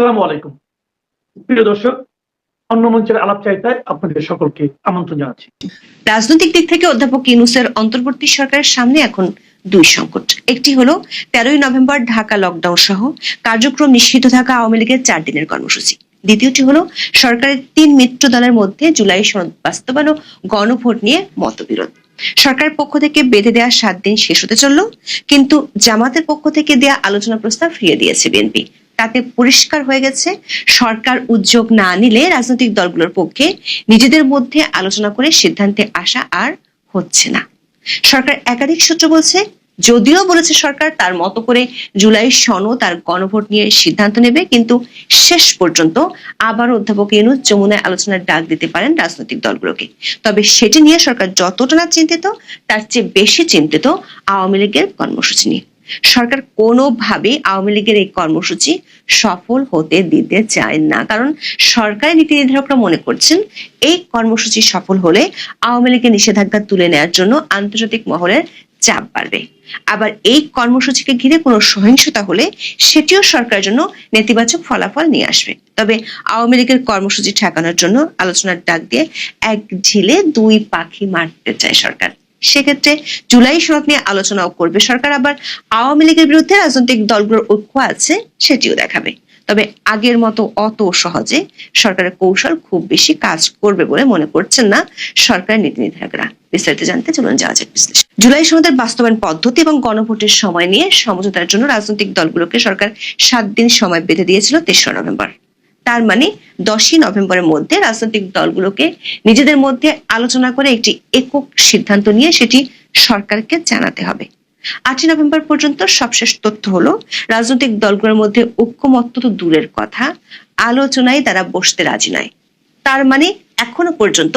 আসসালামু আলাইকুম। প্রিয় দর্শক রাজনৈতিক দিক থেকে অধ্যাপক ইউনুসের অন্তর্বর্তী সরকারের সামনে এখন দুই সংকট। একটি হলো, তেরোই নভেম্বর ঢাকা লকডাউন সহ কার্যক্রম নিষিদ্ধ থাকা আওয়ামী লীগের চার দিনের কর্মসূচি। দ্বিতীয়টি হলো, সরকারের তিন মিত্র দলের মধ্যে জুলাই সনদ বাস্তবায়ন ও গণভোট নিয়ে মতবিরোধ। সরকারের পক্ষ থেকে বেঁধে দেওয়া সাত দিন শেষ হতে চলল, কিন্তু জামাতের পক্ষ থেকে দেয়া আলোচনা প্রস্তাব ফিরিয়ে দিয়েছে বিএনপি। তাতে পরিষ্কার হয়ে গেছে। সরকার উদ্যোগ না নিলে রাজনৈতিক দলগুলোর পক্ষে নিজেদের মধ্যে আলোচনা করে সিদ্ধান্তে আসা আর হচ্ছে না। সরকার একাধিক সূত্র বলছে, যদিও বলেছে সরকার, তার মতো করে জুলাই সনদ তার গণভোট নিয়ে সিদ্ধান্ত নেবে, কিন্তু শেষ পর্যন্ত আবার অধ্যাপক ইউনুস যমুনায় আলোচনার ডাক দিতে পারেন রাজনৈতিক দলগুলোকে। তবে সেটি নিয়ে সরকার যতটা না চিন্তিত, তার চেয়ে বেশি চিন্তিত আওয়ামী লীগের কর্মসূচি নিয়ে। সরকার কোনোভাবে আওয়ামী লীগের এই কর্মসূচি সফল হতে দিতে চায় না। কারণ সরকারি নীতি নির্ধারকরা মনে করছেন, এই কর্মসূচি সফল হলে আওয়ামী লীগের নিষেধাজ্ঞা তুলে নেওয়ার জন্য আন্তর্জাতিক মহলের চাপ বাড়বে। আবার এই কর্মসূচিকে ঘিরে কোনো সহিংসতা হলে সেটিও সরকারের জন্য নেতিবাচক ফলাফল নিয়ে আসবে। তবে আওয়ামী লীগের কর্মসূচি ঠেকানোর জন্য আলোচনার ডাক দিয়ে এক ঢিলে দুই পাখি মারতে চায় সরকার। সেক্ষেত্রে জুলাই সনদ নিয়ে আলোচনাও করবে সরকার। আবার আওয়ামী লীগের বিরুদ্ধে রাজনৈতিক দলগুলোর ঐক্য আছে, সেটিও দেখাবে। তবে আগের মতো অত সহজে সরকারের কৌশল খুব বেশি কাজ করবে বলে মনে করছেন না সরকারের নীতি নির্ধারকরা বিস্তারিত জানতে চলুন যাওয়া যাক বিশ্লেষণ। জুলাই সনদের বাস্তবায়ন পদ্ধতি এবং গণভোটের সময় নিয়ে সমঝোতার জন্য রাজনৈতিক দলগুলোকে সরকার সাত দিন সময় বেঁধে দিয়েছিল তেসরা নভেম্বর। তার মানে দশই নভেম্বরের মধ্যে রাজনৈতিক দলগুলোকে নিজেদের মধ্যে আলোচনা করে একটি একক সিদ্ধান্ত নিয়ে সেটি সরকারকে জানাতে হবে। আটই নভেম্বর পর্যন্ত সবশেষ তথ্য হলো, রাজনৈতিক দলগুলোর মধ্যে ঐক্যমত্য তো দূরের কথা, আলোচনায় তারা বসতে রাজি নয়। তার মানে এখনও পর্যন্ত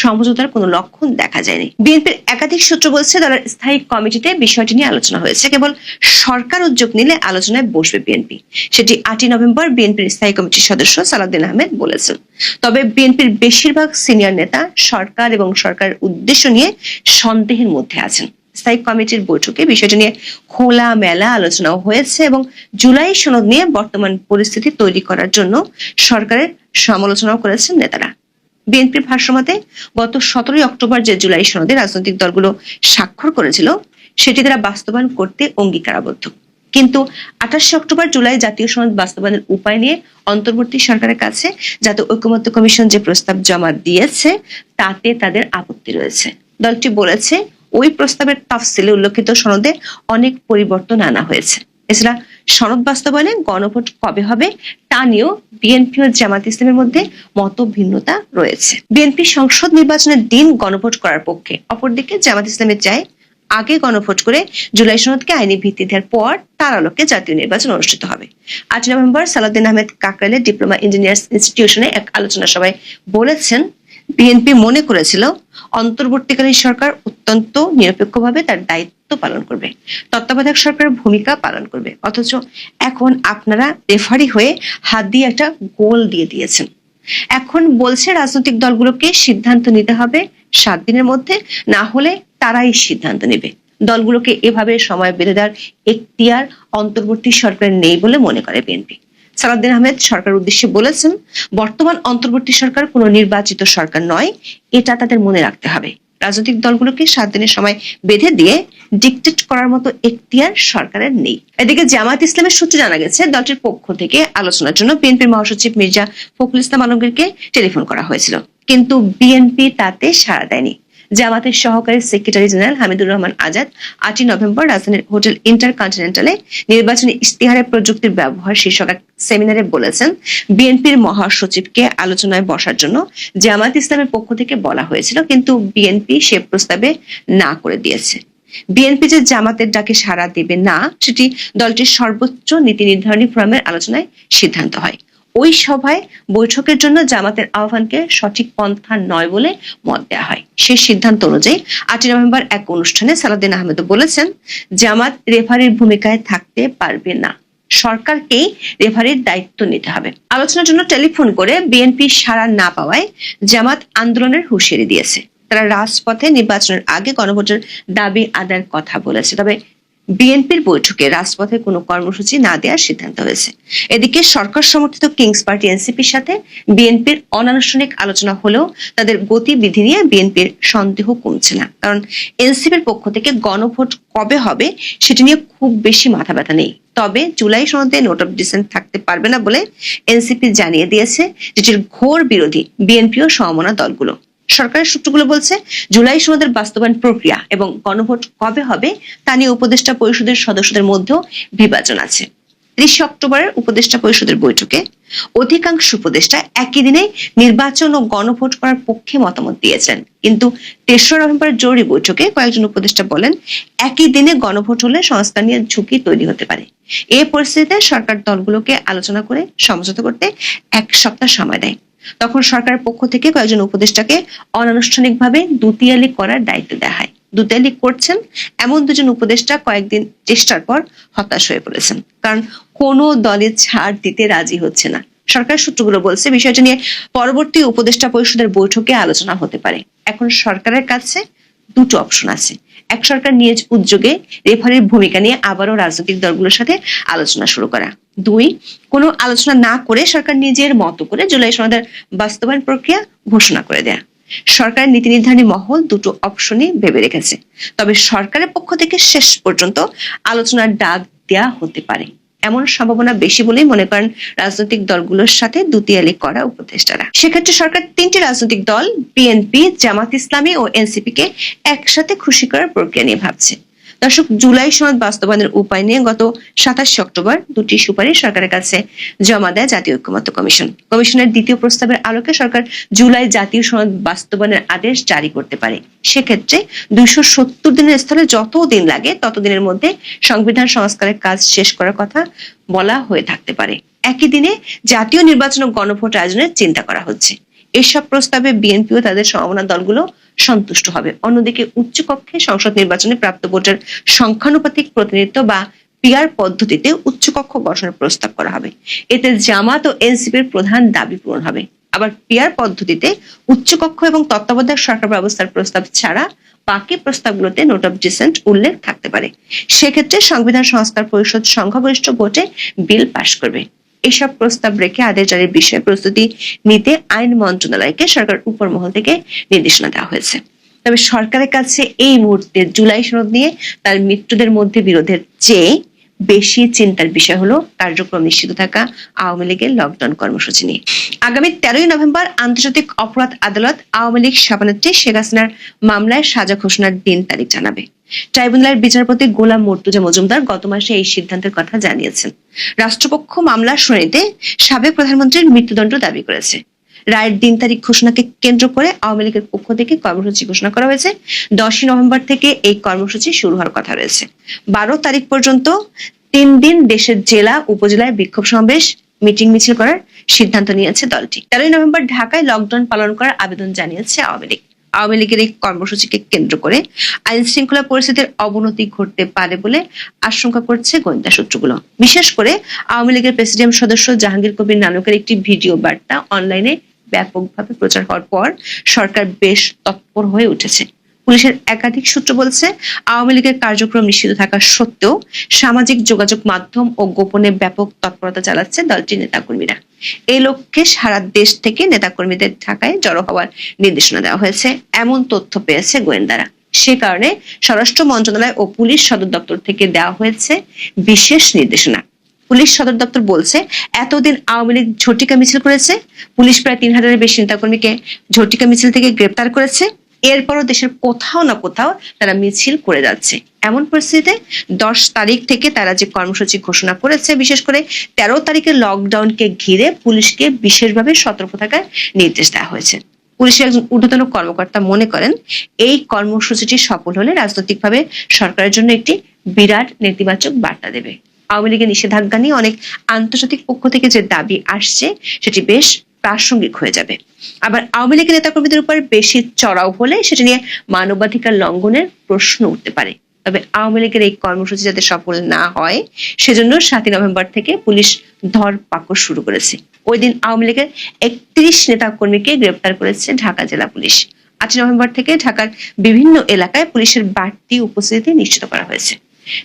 সমঝোতার কোনো লক্ষণ দেখা যায়নি। বিএনপির একাধিক সূত্র বলছে, দলের স্থায়ী কমিটিতে বিষয়টি নিয়ে আলোচনা হয়েছে। কেবল সরকার উদ্যোগ নিলে আলোচনায় বসবে বিএনপি। সেটি আটই নভেম্বর বিএনপির স্থায়ী কমিটির সদস্য সালাউদ্দিন আহমেদ বলেছেন। তবে বিএনপির বেশিরভাগ সিনিয়র নেতা সরকার এবং সরকারের উদ্দেশ্য নিয়ে সন্দেহের মধ্যে আছেন। স্থায়ী কমিটির বৈঠকে বিষয়টি নিয়ে খোলা মেলা আলোচনাও হয়েছে এবং জুলাই সনদ নিয়ে বর্তমান পরিস্থিতি তৈরি করার জন্য সরকারের সমালোচনাও করেছেন নেতারা। বিএনপির ভাষ্যমতে গত সতেরোই অক্টোবর যে জুলাই সনদে রাজনৈতিক দলগুলো স্বাক্ষর করেছিল, সেটি তারা বাস্তবায়ন করতে অঙ্গীকারাবদ্ধ। কিন্তু আঠাশে অক্টোবর জুলাই জাতীয় সনদ বাস্তবায়নের উপায় নিয়ে অন্তর্বর্তী সরকারের কাছে জাতীয় ঐক্যমত্য কমিশন যে প্রস্তাব জমা দিয়েছে, তাতে তাদের আপত্তি রয়েছে। দলটি বলেছে, ওই প্রস্তাবের তফসিলে উল্লেখিত সনদে অনেক পরিবর্তন আনা হয়েছে। এছাড়া সনদ বাস্তবায়নে গণভোট কবে হবে তা নিয়েও বিএনপি ও জামাত ইসলামের মধ্যে মত ভিন্নতা রয়েছে। বিএনপি সংসদ নির্বাচনের দিন গণভোট করার পক্ষে, অপরদিকে জামাত ইসলামের চায় আগে গণভোট করে জুলাই সনদকে আইনি ভিত্তি দেওয়ার পর তার আলোকে জাতীয় নির্বাচন অনুষ্ঠিত হবে। আট নভেম্বর সালাউদ্দিন আহমেদ কাকরাইলের ডিপ্লোমা ইঞ্জিনিয়ার্স ইনস্টিটিউশনে এক আলোচনা সভায় বলেছেন, বিএনপি মনে করেছিল, অন্তর্বর্তীকালীন সরকার অত্যন্ত নিরপেক্ষভাবে তার দায়িত্ব পালন করবে। তত্ত্বাবধায়ক সরকারের ভূমিকা পালন করবে। অথচ এখন আপনারা রেফারি হয়ে হাত দিয়ে একটা গোল দিয়ে দিয়েছেন। এখন বলছে রাজনৈতিক দলগুলোকে সিদ্ধান্ত নিতে হবে সাত দিনের মধ্যে, না হলে তারাই সিদ্ধান্ত নেবে। দলগুলোকে এভাবে সময় বেঁধে দেওয়ার এখতিয়ার অন্তর্বর্তী সরকার নেই বলে মনে করে বিএনপি। সালাউদ্দিন আহমেদ সরকার উদ্দেশ্যে বলেছেন, বর্তমান অন্তর্বর্তী সরকার কোনো নির্বাচিত সরকার নয়, এটা তাদের মনে রাখতে হবে। রাজনৈতিক দলগুলোকে সাত দিনের সময় বেঁধে দিয়ে ডিকটেট করার মতো এখতিয়ার সরকারের নেই। এদিকে জামাত ইসলামের সূত্রে জানা গেছে, দলটির পক্ষ থেকে আলোচনার জন্য বিএনপির মহাসচিব মির্জা ফখরুল ইসলাম আলমগীরকে টেলিফোন করা হয়েছিল। কিন্তু বিএনপি তাতে সাড়া দেয়নি। জামাতের সহকারী সেক্রেটারি জেনারেল হামিদুর রহমান আজাদ আটই নভেম্বর রাজধানীর হোটেল ইন্টারকন্টিনেন্টালে নির্বাচনী ইশতেহারে প্রযুক্তির ব্যবহার শীর্ষক এক সেমিনারে বলেছেন, বিএনপির মহাসচিবকে আলোচনায় বসার জন্য জামাত ইসলামের পক্ষ থেকে বলা হয়েছিল, কিন্তু বিএনপি সে প্রস্তাবে না করে দিয়েছে। বিএনপি যে জামাতের ডাকে সাড়া দেবে না, সেটি দলটির সর্বোচ্চ নীতি নির্ধারণী ফোরামের আলোচনায় সিদ্ধান্ত হয়। ওই সভায় বৈঠকের জন্য জামাতের আহ্বানকে সঠিক পন্থা নয় বলে মত দেওয়া হয়। সেই সিদ্ধান্ত অনুযায়ী আটই নভেম্বর এক অনুষ্ঠানে সালাউদ্দিন আহমেদ বলেছেন, জামাত রেফারির ভূমিকায় থাকতে পারবে না। সরকারকেই রেফারির দায়িত্ব নিতে হবে। আলোচনার জন্য টেলিফোন করে বিএনপি সাড়া না পাওয়ায় জামাত আন্দোলনের হুঁশিয়ারি দিয়েছে। তারা রাজপথে নির্বাচনের আগে গণভোটের দাবি আদায়ের কথা বলেছে। তবে বিএনপির বৈঠকে রাজপথে কোনো কর্মসূচি না দেওয়ার সিদ্ধান্ত হয়েছে। এদিকে সরকার সমর্থিত কিংস পার্টি এনসিপির সাথে বিএনপির অনানুষ্ঠানিক আলোচনা হলেও তাদের গতিবিধি নিয়ে বিএনপির সন্দেহ কমছে না। কারণ এনসিপির পক্ষ থেকে গণভোট কবে হবে সেটি নিয়ে খুব বেশি মাথা ব্যথা নেই। তবে জুলাই সনদে নোট অফ ডিসেন্ট থাকতে পারবে না বলে এনসিপি জানিয়ে দিয়েছে যেটির ঘোর বিরোধী বিএনপি ও সমমনা দলগুলো। সরকারের সূত্রগুলো বলছে, জুলাই সনদের বাস্তবায়ন প্রক্রিয়া এবং গণভোট কবে হবে তা নিয়ে উপদেষ্টা পরিষদের সদস্যদের মধ্যেও বিভাজন আছে। ত্রিশে অক্টোবরের উপদেষ্টা পরিষদের বৈঠকে অধিকাংশ উপদেষ্টা একই দিনে নির্বাচন ও গণভোট করার পক্ষে মতামত দিয়েছেন। কিন্তু তেসরা নভেম্বরের জরুরি বৈঠকে কয়েকজন উপদেষ্টা বলেন, একই দিনে গণভোট হলে সংস্কার নিয়ে ঝুঁকি তৈরি হতে পারে। এ পরিস্থিতিতে সরকার দলগুলোকে আলোচনা করে সমঝোতা করতে এক সপ্তাহ সময় দেয়। তখন সরকারের পক্ষ থেকে কয়েকজন উপদেষ্টাকে অনানুষ্ঠানিকভাবে দুতিয়ালি করার দায়িত্ব দেওয়া হয়। দুতিয়ালি করছেন এমন দুজন উপদেষ্টা কয়েকদিন চেষ্টার পর হতাশ হয়ে পড়েছেন। কারণ কোনো দলে ছাড় দিতে রাজি হচ্ছে না। সরকার সূত্রগুলো বলছে, বিষয়টা নিয়ে পরবর্তী উপদেষ্টা পরিষদের বৈঠকে আলোচনা হতে পারে। এখন সরকারের কাছে দুটো অপশন আছে। এক সরকার নিজ উদ্যোগে রেফারির ভূমিকা নিয়ে আবারও রাজনৈতিক দলগুলোর সাথে আলোচনা শুরু করা। দুই, কোনো আলোচনা না করে সরকার নিজের মতো করে জুলাই সনদের বাস্তবায়ন প্রক্রিয়া ঘোষণা করে দেয়া। সরকারের নীতি নির্ধারণী মহল দুটো অপশনই ভেবে রেখেছে। তবে সরকারের পক্ষ থেকে শেষ পর্যন্ত আলোচনার ডাক দেয়া হতে পারে। এমন সম্ভাবনা বেশি বলেই মনে করেন রাজনৈতিক দলগুলোর সাথে দুতিয়ালি করা উপদেষ্টারা। সেক্ষেত্রে সরকার তিনটি রাজনৈতিক দল, বিএনপি, জামাত ইসলামী ও এনসিপি কে একসাথে খুশি করার প্রক্রিয়া নিয়ে ভাবছে। দর্শক, জুলাই সনদ বাস্তবায়নের উপায় নিয়ে গত সাতাশে অক্টোবর দুটি সুপারিশ সরকারের কাছে জমা দেয় জাতীয় ঐক্যমত্য কমিশন। কমিশনের দ্বিতীয় প্রস্তাবের আলোকে সরকার জুলাই জাতীয় সনদ বাস্তবায়নের আদেশ জারি করতে পারে। সেক্ষেত্রে দুইশো সত্তর দিনের স্থলে যত দিন লাগে তত দিনের মধ্যে সংবিধান সংস্কারের কাজ শেষ করার কথা বলা হয়ে থাকতে পারে। একই দিনে জাতীয় নির্বাচন ও গণভোট আয়োজনের চিন্তা করা হচ্ছে। এসব প্রস্তাবে বিএনপিও তাদের সমমনা দলগুলো সন্তুষ্ট হবে। অন্যদিকে উচ্চ উচ্চকক্ষে সংসদ নির্বাচনে প্রাপ্ত ভোটের সংখ্যানুপাতিক প্রতিনিধিত্ব বা পিয়ার পদ্ধতিতে উচ্চকক্ষ গঠনের প্রস্তাব করা হবে। এতে জামাত ও এনসিপির প্রধান দাবি পূরণ হবে। আবার পিয়ার পদ্ধতিতে উচ্চকক্ষ এবং তত্ত্বাবধায়ক সরকার ব্যবস্থার প্রস্তাব ছাড়া বাকি প্রস্তাবগুলোতে নোট অফ ডিসেন্ট উল্লেখ থাকতে পারে। সেক্ষেত্রে সংবিধান সংস্কার পরিষদ সংখ্যাগরিষ্ঠ ভোটে বিল পাশ করবে। এসব প্রস্তাব রেখে আদেশ জারির বিষয়ে প্রস্তুতি নিতে আইন মন্ত্রণালয়কে সরকার উপর মহল থেকে নির্দেশনা দেওয়া হয়েছে। তবে সরকারের কাছে এই মুহূর্তে জুলাই সনদ নিয়ে তার মৃত্যুদের মধ্যে বিরোধের চেয়ে বেশি চিন্তার বিষয় হলো কার্যক্রম নিশ্চিত থাকা, আওয়ামী লীগের লকডাউন কর্মসূচি নিয়ে। আগামী তেরোই নভেম্বর আন্তর্জাতিক অপরাধ আদালত আওয়ামী লীগ সভানেত্রী শেখ হাসিনার মামলায় সাজা ঘোষণার দিন তারিখ জানাবে। ট্রাইব্যুনালের বিচারপতি গোলাম মর্তুজা মজুমদার গত মাসে এই সিদ্ধান্তের কথা জানিয়েছেন। রাষ্ট্রপক্ষ মামলার শুনানিতে সাবেক প্রধানমন্ত্রীর মৃত্যুদণ্ড দাবি করেছে। রায়ের দিন তারিখ ঘোষণাকে কেন্দ্র করে আওয়ামী লীগের পক্ষ থেকে কর্মসূচি ঘোষণা করা হয়েছে। দশই নভেম্বর থেকে এই কর্মসূচি শুরু হওয়ার কথা রয়েছে। বারো তারিখ পর্যন্ত তিন দিন দেশের জেলা, উপজেলায় বিক্ষোভ সমাবেশ, মিটিং মিছিল করার সিদ্ধান্ত নিয়েছে দলটি। তেরোই নভেম্বর ঢাকায় লকডাউন পালন করার আবেদন জানিয়েছে আওয়ামী লীগ। আওয়ামী লীগের এই কর্মসূচিকে কেন্দ্র করে আইন শৃঙ্খলা পরিস্থিতির অবনতি ঘটতে পারে বলে আশঙ্কা করছে গোয়েন্দা সূত্রগুলো। বিশেষ করে আওয়ামী লীগের প্রেসিডেন্ট সদস্য জাহাঙ্গীর কবির নানকের একটি ভিডিও বার্তা অনলাইনে ব্যাপকভাবে প্রচার হওয়ার পর সরকার বেশ তৎপর হয়ে উঠেছে। পুলিশের একাধিক সূত্র বলছে, আওয়ামী লীগের কার্যক্রম নিষিদ্ধ থাকা সত্ত্বেও সামাজিক যোগাযোগ মাধ্যম ও গোপনে ব্যাপক তৎপরতা চালাচ্ছে দলটির নেতাকর্মীরা। এই লক্ষ্যে সারা দেশ থেকে নেতাকর্মীদের ঢাকায় জড়ো হওয়ার নির্দেশনা দেওয়া হয়েছে। এমন তথ্য পেয়েছে গোয়েন্দারা। সে কারণে স্বরাষ্ট্র মন্ত্রণালয় ও পুলিশ সদর দপ্তর থেকে দেওয়া হয়েছে বিশেষ নির্দেশনা। পুলিশ সদর দপ্তর বলছে, এতদিন আওয়ামী লীগ ঝটিকা মিছিল করেছে। পুলিশ প্রায় তিন হাজারের বেশি নেতাকর্মীকে ঝটিকা মিছিল থেকে গ্রেপ্তার করেছে। এরপরও দেশের কোথাও না কোথাও তারা মিছিল করে যাচ্ছে। এমন পরিস্থিতিতে দশ তারিখ থেকে তারা যে কর্মসূচি ঘোষণা করেছে, বিশেষ করে তেরো তারিখে লকডাউনকে ঘিরে পুলিশকে বিশেষভাবে সতর্ক থাকার নির্দেশ দেওয়া হয়েছে। পুলিশের একজন ঊর্ধ্বতন কর্মকর্তা মনে করেন, এই কর্মসূচিটি সফল হলে রাজনৈতিকভাবে সরকারের জন্য একটি বিরাট নেতিবাচক বার্তা দেবে। আওয়ামী লীগের নিষেধাজ্ঞা নিয়ে অনেক আন্তর্জাতিক পক্ষ থেকে যে দাবি আসছে, সেটি বেশ প্রাসঙ্গিক হয়ে যাবে। আবার আওয়ামী লীগের নেতাকর্মীদের উপর বেশি চড়াও হলে সেটি নিয়ে মানবাধিকার লঙ্ঘনের প্রশ্ন উঠতে পারে। তবে আওয়ামী লীগের এই কর্মসূচি যাতে সফল না হয়, সেজন্য সাতই নভেম্বর থেকে পুলিশ ধর পাকড় শুরু করেছে। ওই দিন আওয়ামী লীগের একত্রিশ নেতাকর্মীকে গ্রেপ্তার করেছে ঢাকা জেলা পুলিশ। আটই নভেম্বর থেকে ঢাকার বিভিন্ন এলাকায় পুলিশের বাড়তি উপস্থিতি নিশ্চিত করা হয়েছে।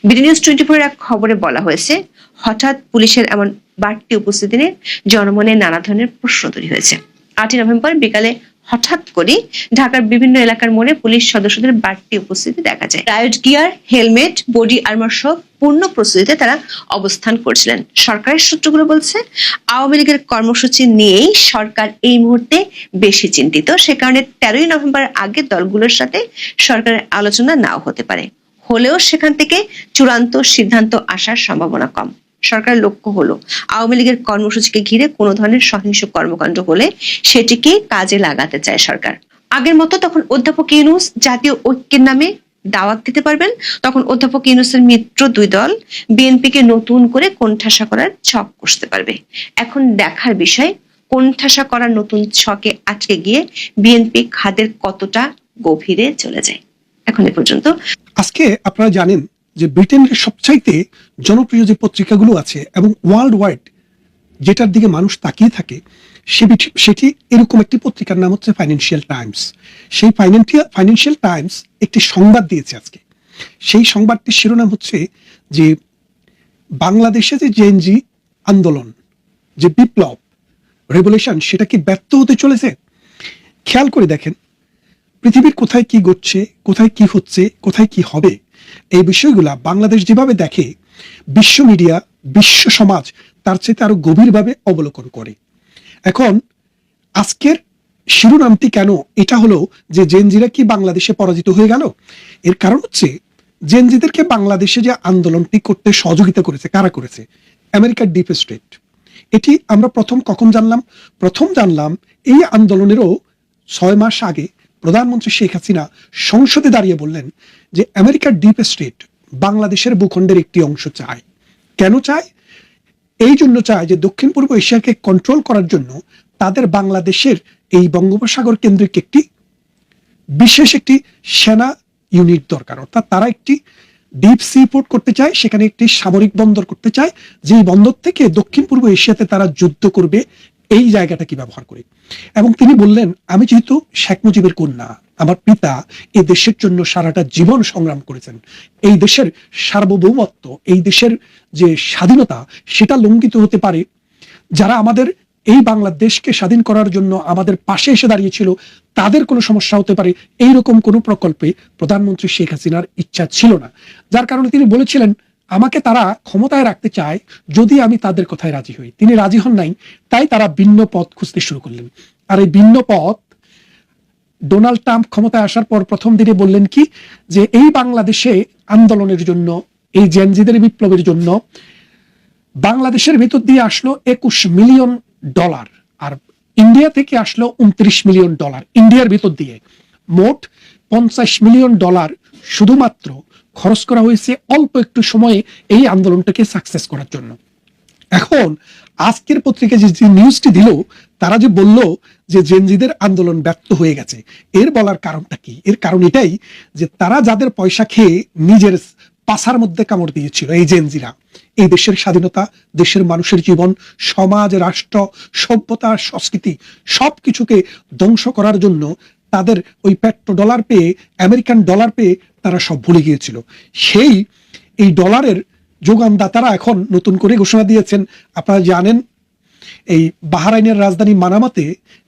বিডি নিউজ টোয়েন্টি ফোর এক খবরে বলা হয়েছে হঠাৎ পুলিশের এমন বাড়তি উপস্থিতি নিয়ে জনমনে নানা ধরনের প্রশ্ন তৈরি হয়েছে। আটই নভেম্বর বিকালে হঠাৎ করে ঢাকার বিভিন্ন এলাকার মোড়ে পুলিশ সদস্যদের বাড়তি উপস্থিতি দেখা যায়। Ride gear, helmet, body armour সহ পূর্ণ প্রস্তুতিতে তারা অবস্থান করছিলেন। সরকারের সূত্রগুলো বলছে, আওয়ামী লীগের কর্মসূচি নিয়েই সরকার এই মুহূর্তে বেশি চিন্তিত। সে কারণে তেরোই নভেম্বর আগে দলগুলোর সাথে সরকারের আলোচনা নাও হতে পারে। হলেও সেখান থেকে চূড়ান্ত সিদ্ধান্ত আসার সম্ভাবনা কম। সরকারের লক্ষ্য হলো আওয়ামী লীগের কর্মসূচিকে ঘিরে কোনো ধরনের সহিংস কর্মকাণ্ড হলে সেটিকে কাজে লাগাতে চায় সরকার। আগের মতো তখন অধ্যাপক ইউনুস জাতীয় ঐক্যের নামে দাওয়াত দিতে পারবেন। তখন অধ্যাপক ইউনুসের মিত্র দুই দল বিএনপিকে নতুন করে কোণঠাসা করার ছক কষতে পারবে। এখন দেখার বিষয়, কোণঠাসা করার নতুন ছকে আটকে গিয়ে বিএনপি খাদের কতটা গভীরে চলে যায়। এখন এ পর্যন্ত। আজকে আপনারা জানেন যে ব্রিটেনের সবচাইতে জনপ্রিয় যে পত্রিকাগুলো আছে এবং ওয়ার্ল্ড ওয়াইড যেটার দিকে মানুষ তাকিয়ে থাকে সেটি এরকম একটি পত্রিকার নাম হচ্ছে ফাইন্যান্সিয়াল টাইমস সেই ফাইন্যান্সিয়াল টাইমস একটি সংবাদ দিয়েছে আজকে। সেই সংবাদটির শিরোনাম হচ্ছে যে বাংলাদেশে যে জেএনজি আন্দোলন, যে বিপ্লব রেভলিউশন সেটা কি ব্যর্থ হতে চলেছে? খেয়াল করে দেখেন, পৃথিবীর কোথায় কি ঘটছে, কোথায় কি হচ্ছে, কোথায় কি হবে এই বিষয়গুলা বাংলাদেশ যেভাবে দেখে, বিশ্ব মিডিয়া, বিশ্ব সমাজ তার চেয়ে আরও গভীরভাবে অবলোকন করে। এখন, আজকের শিরোনামটি কেন? এটা হলো যে জেনজিরা কি বাংলাদেশে পরাজিত হয়ে গেল? এর কারণ হচ্ছে, জেনজিদেরকে বাংলাদেশে যে আন্দোলনটি করতে সহযোগিতা করেছে, কারা করেছে? আমেরিকার ডিপ স্টেট। এটি আমরা প্রথম কখন জানলাম? প্রথম জানলাম এই আন্দোলনেরও ছয় মাস আগে প্রধানমন্ত্রী শেখ হাসিনা সংসদে দাঁড়িয়ে বললেন যে আমেরিকার ডিপ স্টেট বাংলাদেশের ভূখণ্ডের একটি অংশ চায়। কেন চায়? এই জন্য চায় যে দক্ষিণ পূর্ব এশিয়াকে কন্ট্রোল করার জন্য তাদের বাংলাদেশের এই বঙ্গোপসাগর কেন্দ্রিক একটি বিশেষ একটি সেনা ইউনিট দরকার। অর্থাৎ তারা একটি ডিপ সি পোর্ট করতে চায়, সেখানে একটি সামরিক বন্দর করতে চায়, যেই বন্দর থেকে দক্ষিণ পূর্ব এশিয়াতে তারা যুদ্ধ করবে এই জায়গাটা কি ব্যবহার করে। এবং তিনি বললেন, আমি যেহেতু শেখ মুজিবের কন্যা, আমার পিতা এই দেশের জন্য সারাটা জীবন সংগ্রাম করেছেন। এই দেশের সার্বভৌমত্ব, এই দেশের যে স্বাধীনতা, সেটা লঙ্ঘিত হতে পারে। যারা আমাদের এই বাংলাদেশকে স্বাধীন করার জন্য আমাদের পাশে এসে দাঁড়িয়েছিল, তাদের কোনো সমস্যা হতে পারে। এই রকম কোনো প্রকল্পে প্রধানমন্ত্রী শেখ হাসিনার ইচ্ছা ছিল না। যার কারণে তিনি বলেছিলেন আমাকে তারা ক্ষমতায় রাখতে চায় যদি আমি তাদের কথায় রাজি হই। তিনি রাজি হন নাই, তাই তারা ভিন্ন পথ খুঁজতে শুরু করলেন। আর এই ভিন্ন পথ, ডোনাল্ড ট্রাম্প ক্ষমতায় আসার পর প্রথম দিনে বললেন কি, যে এই বাংলাদেশে আন্দোলনের জন্য, এই জেনজিদের বিপ্লবের জন্য বাংলাদেশের ভেতর দিয়ে আসলো একুশ মিলিয়ন ডলার আর ইন্ডিয়া থেকে আসলো উনত্রিশ মিলিয়ন ডলার। ইন্ডিয়ার ভেতর দিয়ে মোট পঞ্চাশ মিলিয়ন ডলার শুধুমাত্র খরচ করা হয়েছে অল্প একটু সময়ে এই আন্দোলনটাকে সাকসেস করার জন্য। এখন, আজকের পত্রিকা যে নিউজটি দিল, তারা যে বলল যে জেনজিদের আন্দোলন ব্যর্থ হয়ে গেছে, এর বলার কারণটা কি? এর কারণ এটাই যে তারা যাদের পয়সা খেয়ে নিজের পাশার মধ্যে কামড় দিয়েছিল, এই জেনজিরা এই দেশের স্বাধীনতা, দেশের মানুষের জীবন, সমাজ, রাষ্ট্র, সভ্যতা, সংস্কৃতি, সবকিছুকে ধ্বংস করার জন্য তাদের ওই পেট্রো ডলার পেয়ে, আমেরিকান ডলার পেয়ে তারা সব ভুলে গিয়েছিল। সেই, এই ডলারের যোগানদাতারা এখন নতুন করে ঘোষণা দিয়েছেন। আপনারা জানেন, এই বাহারাইনের রাজধানী মানামাতে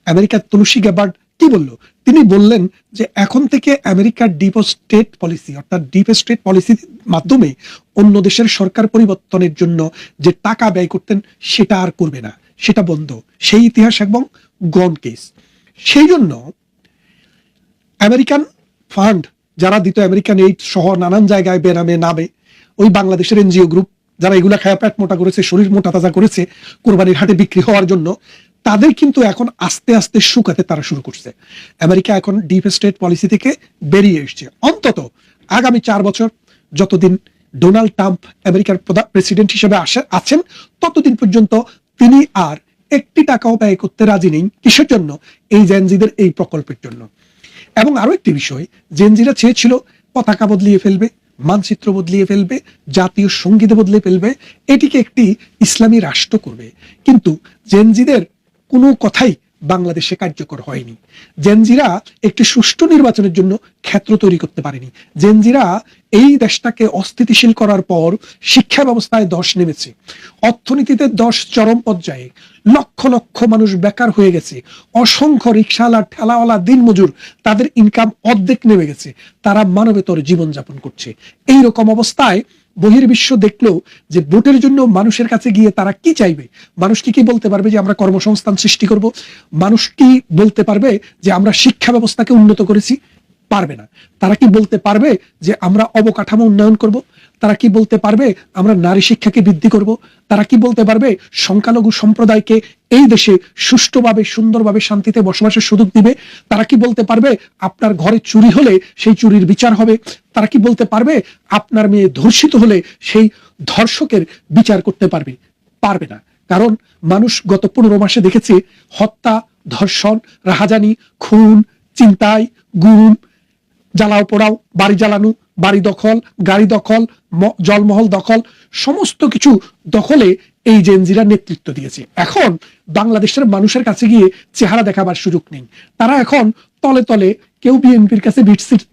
আমেরিকার তুলসী গ্যাবার্ড কি বলল? তিনি বললেন যে এখন থেকে আমেরিকার ডিপ স্টেট পলিসি, অর্থাৎ ডিপ স্টেট পলিসির মাধ্যমে অন্য দেশের সরকার পরিবর্তনের জন্য যে টাকা ব্যয় করতেন, সেটা আর করবে না। সেটা বন্ধ। সেই ইতিহাস এবং গন কেস সেই জন্য আমেরিকান ফান্ড, যারা দিত আমেরিকান এইড সহ নানান জায়গায় বেনামে নামে, ওই বাংলাদেশের এনজিও গ্রুপ, যারা এগুলা খায়া পেট মোটা করেছে, শরীর মোটা তাজা করেছে, কোরবানির হাটে বিক্রি হওয়ার জন্য, তাদের কিন্তু এখন আস্তে আস্তে শুকাতে তারা শুরু করছে। আমেরিকা এখন ডিপ স্টেট পলিসি থেকে বেরিয়ে এসছে। অন্তত আগামী চার বছর যতদিন ডোনাল্ড ট্রাম্প আমেরিকার প্রেসিডেন্ট হিসেবে আছেন, ততদিন পর্যন্ত তিনি আর একটি টাকাও ব্যয় করতে রাজি নেই কিসের জন্য? এই জেনজিদের এই প্রকল্পের জন্য। এবং আরও একটি বিষয় জেনজিরা চেয়েছিল পতাকা বদলিয়ে ফেলবে, মানচিত্র বদলিয়ে ফেলবে, জাতীয় সংগীত বদলে ফেলবে, এটিকে একটি ইসলামী রাষ্ট্র করবে। কিন্তু জেনজিদের কোনো কথাই বাংলাদেশে কার্যকর হয়নি। জেনজিরা একটি সুষ্ঠু নির্বাচনের জন্য ক্ষেত্র তৈরি করতে পারেনি। জেনজিরা এই দেশটাকে অস্থিতিশীল করার পর শিক্ষা ব্যবস্থায় দশ নেমেছে। অর্থনীতিতে দশ চরম পর্যায়ে। লক্ষ লক্ষ মানুষ বেকার হয়ে গেছে। অসংখ্য রিক্সাওয়ালা ঠেলাওয়ালা, দিনমজুর তাদের ইনকাম অর্ধেক নেমে গেছে। তারা মানবেতর জীবনযাপন করছে। এই রকম অবস্থায় বহির্বিশ্ব দেখল যে ভোটের জন্য মানুষের কাছে গিয়ে তারা কি চাইবে? মানুষ কি কি বলতে পারবে যে আমরা কর্মসংস্থান সৃষ্টি করব? মানুষ কি বলতে পারবে যে আমরা শিক্ষা ব্যবস্থাকে উন্নত করেছি? পারবে না। তারা কি বলতে পারবে যে আমরা অবকাঠামো উন্নয়ন করব? তারা কি বলতে পারবে? আমরা নারী শিক্ষাকে বৃদ্ধি করব। তারা কি বলতে পারবে? সংখ্যালঘু সম্প্রদায়কে এই দেশে সুষ্ঠুভাবে, সুন্দরভাবে শান্তিতে বসবাসের সুযোগ দিবে। তারা কি বলতে পারবে? আপনার ঘরে চুরি হলে সেই চুরির বিচার হবে। তারা কি বলতে পারবে? আপনার মেয়ে ধর্ষিত হলে সেই ধর্ষকের বিচার করতে পারবে। পারবে না। কারণ মানুষ গত পনেরো মাসে দেখেছে, হত্যা, ধর্ষণ, রাহাজানি, খুন চিন্তাই গুম, জ্বালাও পোড়াও, বাড়ি জ্বালানো, বাড়ি দখল, গাড়ি দখল জলমহল দখল, সমস্ত কিছু দখলে এই জেনজিরা নেতৃত্ব দিয়েছে। এখন বাংলাদেশের মানুষের কাছে গিয়ে চেহারা দেখাবার সুযোগ নেই। তারা এখন তলে তলে কেউ বিএনপির কাছে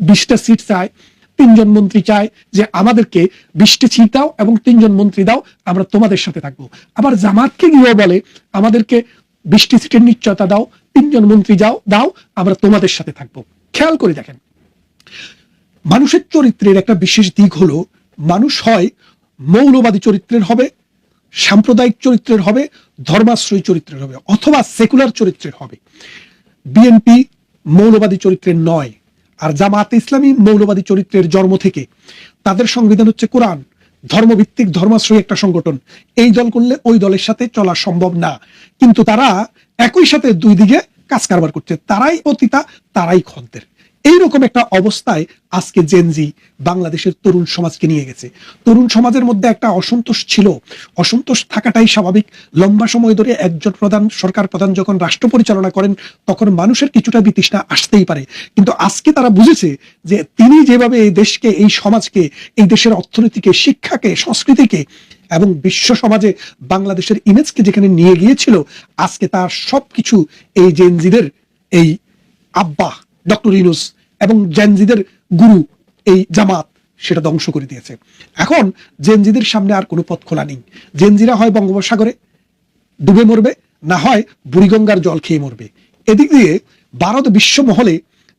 বিশটা সিট চায়, তিনজন মন্ত্রী চায় যে আমাদেরকে বিশটি সিট দাও এবং তিনজন মন্ত্রী দাও, আমরা তোমাদের সাথে থাকব। আবার জামাতকে গিয়েও বলে, আমাদেরকে বিশটি সিটের নিশ্চয়তা দাও, তিনজন মন্ত্রী যাও, দাও, আমরা তোমাদের সাথে থাকব। খেয়াল করে দেখেন, মানুষের চরিত্রের একটা বিশেষ দিক হলো মানুষ হয়, মৌলবাদী চরিত্রের হবে, সাম্প্রদায়িক চরিত্রের হবে, ধর্মাশ্রয়ী চরিত্রের হবে, অথবা সেকুলার চরিত্রের হবে। বিএনপি মৌলবাদী চরিত্রের নয়, আর জামাত ইসলামী মৌলবাদী চরিত্রের জন্ম থেকে। তাদের সংবিধান হচ্ছে কোরআন, ধর্মভিত্তিক, ধর্মাশ্রয়ী একটা সংগঠন। এই দল করলে ওই দলের সাথে চলা সম্ভব না। কিন্তু তারা একই সাথে দুই দিকে কাজ কারবার করছে। তারাই অতীতা, তারাই খদ্দের। এইরকম একটা অবস্থায় আজকে জেনজি বাংলাদেশের তরুণ সমাজকে নিয়ে গেছে। তরুণ সমাজের মধ্যে একটা অসন্তোষ ছিল। অসন্তোষ থাকাটাই স্বাভাবিক। লম্বা সময় ধরে একজন প্রধান সরকার প্রধান যখন রাষ্ট্র পরিচালনা করেন, তখন মানুষের কিছুটা বিতৃষ্ণা আসতেই পারে। কিন্তু আজকে তারা বুঝেছে যে তিনি যেভাবে এই দেশকে, এই সমাজকে, এই দেশের অর্থনীতিকে, শিক্ষাকে, সংস্কৃতিকে এবং বিশ্ব সমাজে বাংলাদেশের ইমেজকে যেখানে নিয়ে গিয়েছিল, আজকে তার সবকিছু এই জেনজিদের এই আব্বা ডক্টর ইনুস এবং জেনজিদের গুরু এই জামাত সেটা ধ্বংস করে দিয়েছে। এখন জেনজিদের সামনে আর কোনো পথ খোলা নেই। জেনজিরা হয় বঙ্গোপসাগরে ডুবে মরবে, না হয় বুড়িগঙ্গার জল খেয়ে মরবে। এদিক দিয়ে ভারত বিশ্ব মহলে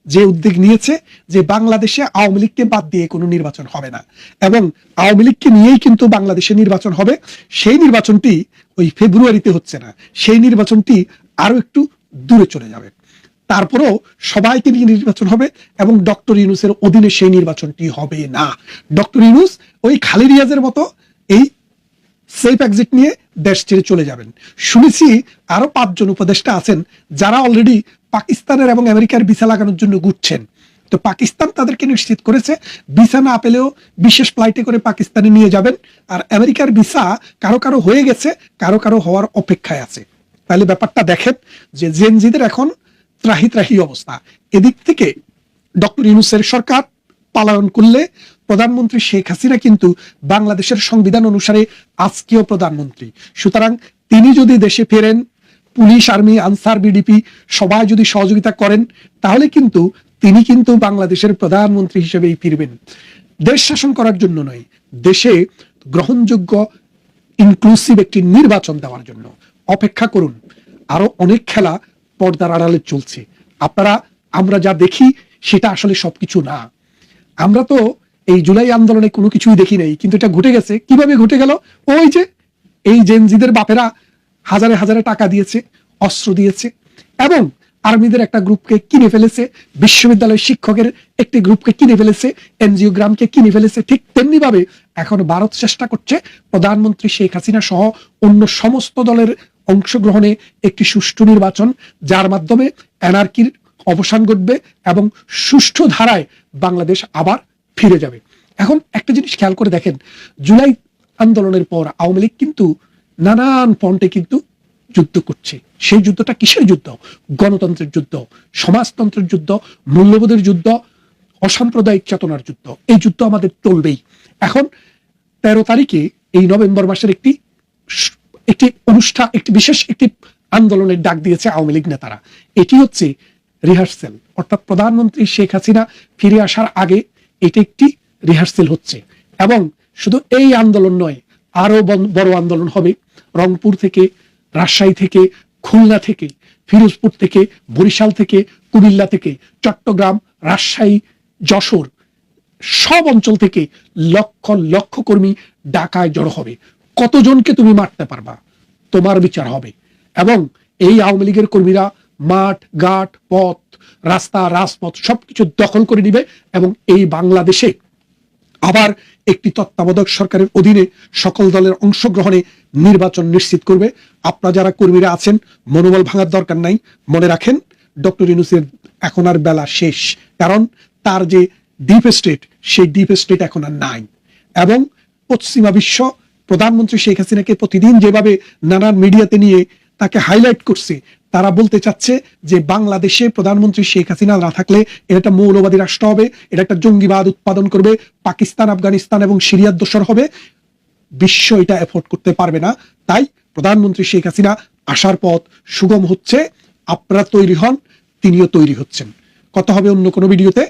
যে উদ্যোগ নিয়েছে যে বাংলাদেশে আওয়ামী লীগকে বাদ দিয়ে কোনো নির্বাচন হবে না। এবং আওয়ামী লীগকে নিয়েই কিন্তু বাংলাদেশে নির্বাচন হবে, সেই নির্বাচনটি ওই ফেব্রুয়ারিতে হচ্ছে না। সেই নির্বাচনটি আরও একটু দূরে চলে যাবে। তারপরেও সবাইকে নিয়ে নির্বাচন হবে এবং ডক্টর ইউনুসের অধীনে সেই নির্বাচনটি হবে না। ডক্টর ইউনুস ওই খালি রিয়াজের মতো এই সেফ এক্সিট নিয়ে দেশ ছেড়ে চলে যাবেন। শুনেছি আরও পাঁচজন উপদেষ্টা আছেন যারা অলরেডি পাকিস্তানের এবং আমেরিকার ভিসা লাগানোর জন্য ঘুরছেন। তো পাকিস্তান তাদেরকে নিশ্চিত করেছে, ভিসা না পেলেও বিশেষ ফ্লাইটে করে পাকিস্তানে নিয়ে যাবেন। আর আমেরিকার ভিসা কারও কারও হয়ে গেছে, কারও কারও হওয়ার অপেক্ষায় আছে। তাহলে ব্যাপারটা দেখেন যে জেনজিদের এখন ত্রাহি ত্রাহি অবস্থা। এদিক থেকে ডক্টর ইউনুসের সরকার পালায়ন করলে প্রধানমন্ত্রী শেখ হাসিনা কিন্তু বাংলাদেশের সংবিধান অনুসারে আজকেও প্রধানমন্ত্রী। সুতরাং তিনি যদি দেশে ফেরেন, পুলিশ, আর্মি, আনসার, বিডিপি সবাই যদি সহযোগিতা করেন, তাহলে কিন্তু তিনি কিন্তু বাংলাদেশের প্রধানমন্ত্রী হিসেবেই ফিরবেন। দেশ শাসন করার জন্য নয়, দেশে গ্রহণযোগ্য ইনক্লুসিভ একটি নির্বাচন দেওয়ার জন্য। অপেক্ষা করুন, আরও অনেক খেলা পর্দার আড়ালে চলছে। আপনারা, আমরা যা দেখি, সেটা আসলে সবকিছু না। আমরা তো এই জুলাই আন্দোলনে কোনো কিছুই দেখি নাই, কিন্তু এটা ঘটে গেছে। কীভাবে ঘটে গেল? ওই যে, এই জেনজিদের বাপেরা হাজারে হাজারে টাকা দিয়েছে, অস্ত্র দিয়েছে, এবং আর্মিদের একটা গ্রুপকে কিনে ফেলেছে, বিশ্ববিদ্যালয়ের শিক্ষকের একটি গ্রুপকে কিনে ফেলেছে, এনজিও গ্রামকে কিনে ফেলেছে। ঠিক তেমনি ভাবে এখন ভারত চেষ্টা করছে, প্রধানমন্ত্রী শেখ হাসিনা সহ অন্য সমস্ত দলের অংশগ্রহণে একটি সুষ্ঠু নির্বাচন, যার মাধ্যমে এনআরকির অবসান ঘটবে এবং সুষ্ঠু ধারায় বাংলাদেশ আবার ফিরে যাবে। এখন একটা জিনিস খেয়াল করে দেখেন, জুলাই আন্দোলনের পর আওয়ামী লীগ কিন্তু নানান ফন্টে কিন্তু যুদ্ধ করছে। সেই যুদ্ধটা কিসের যুদ্ধ? গণতন্ত্রের যুদ্ধ, সমাজতন্ত্রের যুদ্ধ, মূল্যবোধের যুদ্ধ, অসাম্প্রদায়িক চেতনার যুদ্ধ। এই যুদ্ধ আমাদের চলবেই। এখন তেরো তারিখে এই নভেম্বর মাসের একটি একটি অনুষ্ঠান, একটি বিশেষ একটি আন্দোলনের ডাক দিয়েছে আওয়ামী লীগ নেতারা। এটি হচ্ছে রিহার্সেল অর্থাৎ প্রধানমন্ত্রী শেখ হাসিনা ফিরে আসার আগে এটি একটি রিহার্সেল হচ্ছে। এবং শুধু এই আন্দোলন নয় আরও বড় আন্দোলন হবে। রংপুর থেকে, রাজশাহী থেকে, খুলনা থেকে, ফিরোজপুর থেকে, বরিশাল থেকে, কুমিল্লা থেকে, চট্টগ্রাম, রাজশাহী, যশোর সব অঞ্চল থেকে লক্ষ লক্ষ কর্মী ঢাকায় জড়ো হবে। কতজনকে তুমি মারতে পারবা? তোমার বিচার হবে। এবং এই আওয়ামী লীগের কর্মীরা মাঠ, ঘাট, পথ, রাস্তা, রাজপথ সবকিছু দখল করে নিবে এবং এই বাংলাদেশে আবার একটি তত্ত্বাবধায়ক সরকারের অধীনে সকল দলের অংশগ্রহণে নির্বাচন নিশ্চিত করবে। আপনারা যারা কর্মীরা আছেন, মনোবল ভাঙার দরকার নাই। মনে রাখেন, ডক্টর ইনুসের এখন আর বেলা শেষ। কারণ তার যে ডিপ স্টেট সেই ডিপ স্টেট এখন আর নাই। এবং পশ্চিমা বিশ্ব প্রধানমন্ত্রী শেখ হাসিনাকে প্রতিদিন যেভাবে নানান মিডিয়াতে নিয়ে তাকে হাইলাইট করছে, তারা বলতে চাচ্ছে যে বাংলাদেশে প্রধানমন্ত্রী শেখ হাসিনা না থাকলে এটা একটা মৌলবাদী রাষ্ট্র হবে এটা একটা জঙ্গিবাদ উৎপাদন করবে, পাকিস্তান, আফগানিস্তান এবং সিরিয়ার দোসর হবে। বিশ্ব এটা এফোর্ড করতে পারবে না। তাই প্রধানমন্ত্রী শেখ হাসিনা আসার পথ সুগম হচ্ছে, আপনারা তৈরি হন, তিনিও তৈরি হচ্ছেন। কথা হবে অন্য কোনো ভিডিওতে।